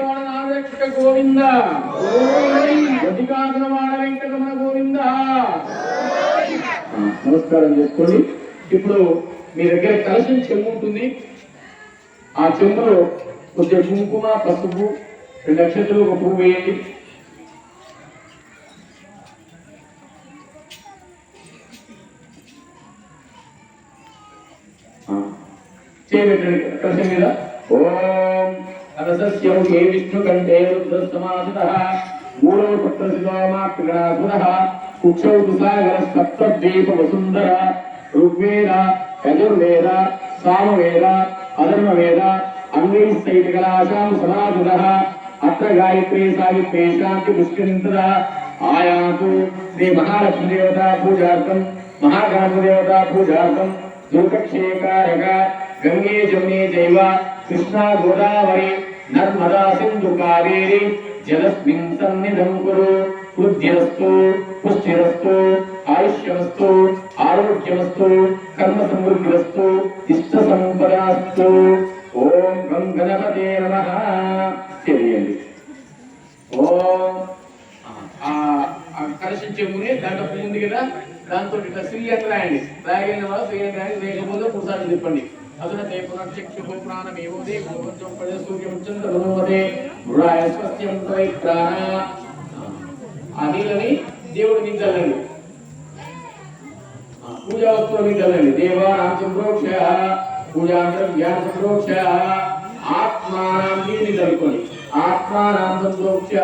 వెంకటరమణ నామరక్షక గోవింద. గతికాసురవాడ వెంకటరమణ గోవింద. నమస్కారం చేసుకోండి. ఇప్పుడు మీ దగ్గర కలశం చెంబు ఉంటుంది. ఆ చెంబులో కొంచెం కుంకుమ పసుపు రెండు నక్షత్రాలు ఒక పువ్వు వేయండి. చేయబెట్టండి కలశం మీద. ఓం. అనసస్యము ఏ విష్ణు కంఠే రుద్రస్తమాసత మూలవ పత్రశిలోమాగ్రహాసుర కుక్షౌ తుసాగర సప్తద్వీప వసుందర ఋగ్వేద యజుర్వేద సామవేద అధర్మవేద అంగైస్తైతికలాశాం సమాధుర అత్ర గాయత్రీ సావిత్రీ శాంతి పుష్కరింతద? ఆయాతు శ్రీ మహాలక్ష్మి దేవతా పూజార్థం మహాగణపతి దేవతా పూజార్థం దుర్గక్షేకారక గంగే జమునే దైవ కృష్ణా గోదావరి నర్మదా సింధు కావేరి జలస్మిన్ సన్నిధం కురు వృద్ధిరస్తు పుష్టిరస్తు ఆయుష్యమస్తు ఆరోగ్యమస్తు కర్మ సమృద్ధిరస్తు ఇష్ట సంపదాస్తు ఓం గం గణపతే తెలియండి ఓం దాంట్లో పువ్వు ఉంది కదా? దాంతో ఇట్లా శ్రీ అని రాయండి రాయగలిగిన వాళ్ళు శ్రీ అని రాయండి వేగముందు పురుషాన్ని అదున తే పునర్చక్షు ప్రాణమేవోదే భగవంతం సూర్యం చంద్రమనోదే మృడాయ స్వస్యం త్వై ప్రాణ ఆ నీళ్ళని దేవుడి మీద చల్లండి పూజా వస్తువుల మీద చల్లండి దేవానాం సంప్రోక్ష సంప్రోక్ష ఆత్మానాం నీటిని చల్లుకోండి ఆత్మానాం సంప్రోక్ష